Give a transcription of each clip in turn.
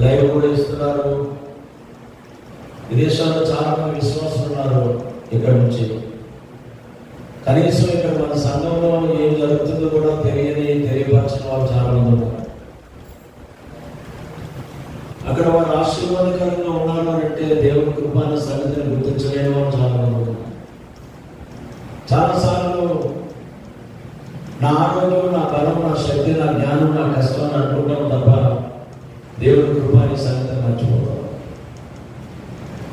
Live కూడా ఇస్తున్నారు. విదేశాల్లో చాలా మంది విశ్వాసం ఉన్నారు ఇక్కడ నుంచి. కనీసం ఇక్కడ మన సంఘంలో ఏం జరుగుతుందో కూడా తెలియని తెలియపరచిన వాళ్ళు చాలా మంది ఉన్నారు. అక్కడ వారు ఆశీర్వాదకరంగా ఉన్నారు అంటే దేవుని కృపాన సంగతిని గుర్తించలేని వాళ్ళు చాలా మంది ఉన్నారు. చాలాసార్లు నా ఆరోగ్యం నా బలం నా శక్తి నా జ్ఞానం నా కష్టం నా అనుకుంటాం తప్ప దేవుని కృపాని సంగతి మర్చిపోతాం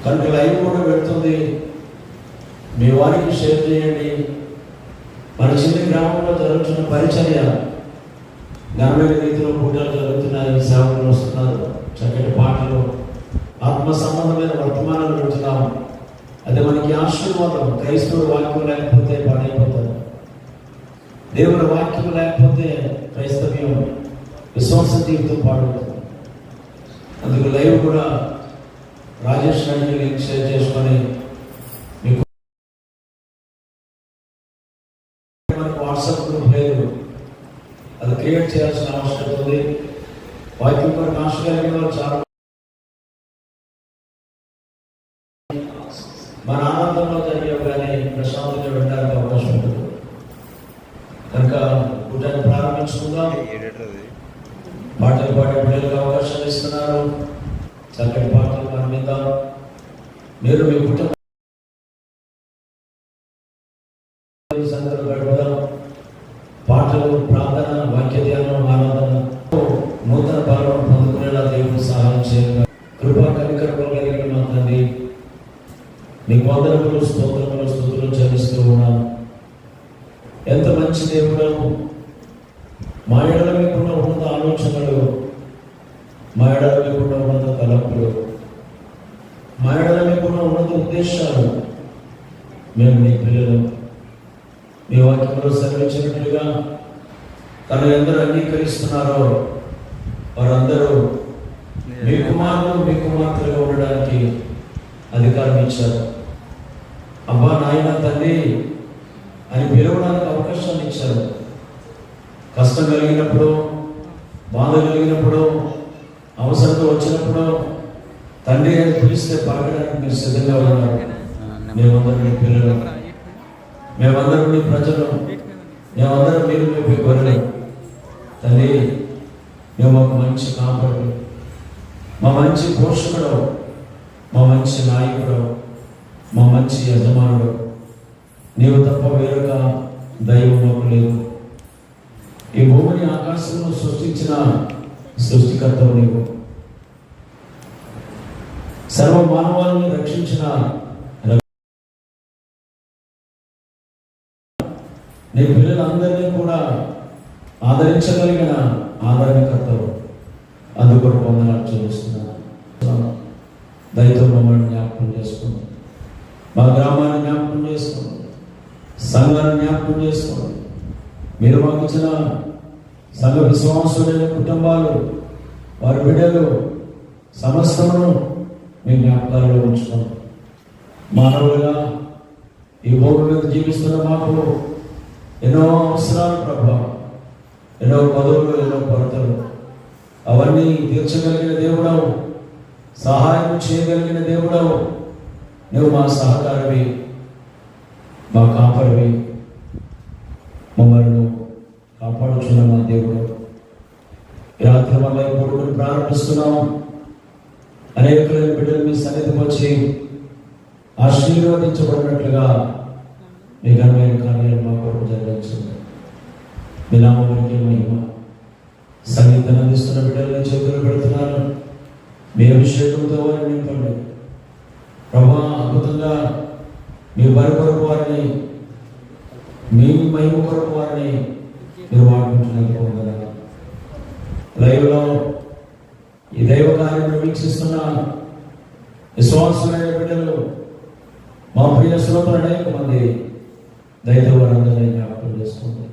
కనుక లైవ్ ఉంది. మీ వారికి షేర్ చేయండి. మన చిన్న గ్రామంలో జరుగుతున్న పరిచర్య ఘనమైన రీతిలో పూటలు జరుగుతున్నాయి సేవకులు వస్తున్నారు చక్కటి పాటలు ఆత్మ సంబంధమైన వర్తమానాలు పెడుతున్నాము అది మనకి ఆశీర్వాదం క్రైస్తవుడు వాక్యం లేకపోతే పని అయిపోతుంది దేవుని వాక్యం లేకపోతే క్రైస్తవ్యం విశ్వాస జీవితం పాడుతుంది అందుకు లైవ్ కూడా రాజేష్ రెడ్డి లింక్ షేర్ చేసుకొని మనకు వాట్సాప్ గ్రూప్ లేదు. అది క్రియేట్ చేయాల్సిన అవసరం ఉంది. వాక్యం ఆశ కలిగిన వాళ్ళు చాలా మన ఆనందంలో జరిగే కానీ ప్రశాంతంగా వెళ్ళడానికి అవకాశం ఉంటుంది. కనుక కూటాన్ని ప్రారంభించుకుందాం. పాటలు పాడే పిల్లలకు అవకాశం ఇస్తున్నారు. చక్కటి పాటలు మనం విందాం. మీరు మీ కుటుంబ పాటలు ప్రార్థన వాక్య ధ్యానం ఆరాధన నూతన బలం పొందుకునేలా దేవుడు సహాయం చేయాలి కృపా కనికరములు కలిగిన మా తండ్రి మీకు వందనములు స్తోత్రములు స్థుతులు చెల్లిస్తూ ఉన్నాను ఎంత మంచి దేవుడు మా ఎడల మీకుండా ఉన్నత ఆలోచనలు మా ఎడల మీకుండా ఉన్నత తలంపులు మా ఎడల మీకుండా ఉన్నత ఉద్దేశాలు మేము నీ పిల్లలు. మీ వాక్యంలో సెలవించినట్లుగా తను ఎందరూ అంగీకరిస్తున్నారో వారందరూ మీ కుమారులు మీ కుమార్తెలుగా ఉండడానికి అధికారం ఇచ్చారు. అబ్బా నాయన తండ్రి అని పిలవడానికి అవకాశాన్ని ఇచ్చారు. కష్టం కలిగినప్పుడు బాధ కలిగినప్పుడు అవసరంతో వచ్చినప్పుడు తండ్రి అని పిలిస్తే పలకడానికి మీరు సిద్ధంగా ఉన్నారు. మేమందరం పిల్లలు. మేమందరం మీ ప్రజలు. మేమందరం మీరు మీ గొర్రెలు తల్లి మేము ఒక మంచి కాపడు మా మంచి పోషకుడు మా మంచి నాయకుడు మా మంచి యజమానుడు నీవు తప్ప వేరొక దైవం మాకు లేదు. ఈ భూమిని ఆకాశంలో సృష్టించిన సృష్టికర్తవు నీవు. సర్వ మానవాలను రక్షించిన నీ పిల్లలందరినీ కూడా ఆదరించగలిగిన ఆదరణకర్తవు. అందుకొరకు వందనాలు చూపిస్తున్నాను దయతో మమ్మల్ని జ్ఞాపకం చేసుకోండి మా గ్రామాన్ని జ్ఞాపకం చేసుకోండి సంఘాన్ని జ్ఞాపకం చేసుకోండి మీరు మాకు ఇచ్చిన సంఘ విశ్వాసులైన కుటుంబాలు వారి బిడ్డలు సమస్తమును మీ జ్ఞాపకాలలో ఉంచుకోండి మానవులుగా ఈ భూమి మీద జీవిస్తున్న మాకు ఎన్నో అవసరాలు ప్రభావం ఎన్నో పదవులు ఎన్నో కొరతలు. అవన్నీ తీర్చగలిగిన దేవుడవు. సహాయం చేయగలిగిన దేవుడవు. నువ్వు మా సహకారమే మా కాపరివి. మమ్మల్ని కాపాడుచున్న మా దేవుడు. రాత్రి వల్ల ఈ కొడుకుని ప్రారంభిస్తున్నాం. అనేకులైన బిడ్డలు మీ సన్నిధికి వచ్చి ఆశీర్వదించబడినట్లుగా మీ ఘనమైన కార్యాలు మా కొరకు జరిగించండి మీ నామమునికి మహిమ. సంగీతం అందిస్తున్న బిడ్డలని చేతులు పెడుతున్నాను మీ అభిషేకంతో వారిని నింపండి. ప్రభా అద్భుతంగా మీ వారి కొరకు వారిని మీ మహిమ కొరకు వారిని మీరు వాడుకుంటున్నారు లైవ్లో ఈ దైవ కార్యములు వీక్షిస్తున్న విశ్వాసులైన బిడ్డలు మా ప్రియ శ్రోతలు అనేక మంది దైవ వారందరినీ జ్ఞాపకం చేసుకోండి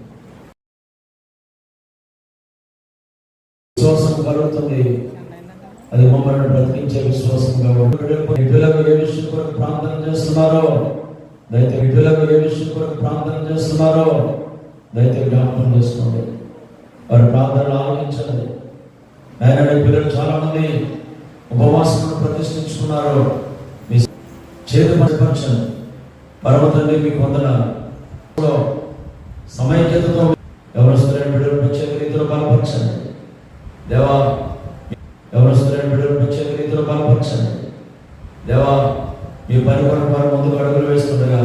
విశ్వాసం కలుగుతుంది. అది మమ్మల్ని బ్రతికించే విశ్వాసం కాబట్టి. విధులకు ఏ విషయం కొరకు ప్రార్థన చేస్తున్నారో దైత విధులకు ఏ విషయం కొరకు ప్రార్థన చేస్తున్నారో దైతే జ్ఞాపకం చేసుకోండి. వారి ప్రార్థనలు ఆలోచించండి ఆయన నీ పిల్లలు చాలా మంది ఉపవాసం ప్రతిష్ఠించుకున్నారు. మీ చేతి పరచను పరమ తండ్రి మీకు వందన సమైక్యతతో ఎవరొస్తున్న బిడ్డలు ప్రత్యేక రీతిలో బలపరచండి. దేవా ఎవరొస్తున్న బిడ్డలు ప్రత్యేక రీతిలో బలపరచండి. దేవా మీ పని కొరకు వారు ముందుకు అడుగులు వేస్తుండగా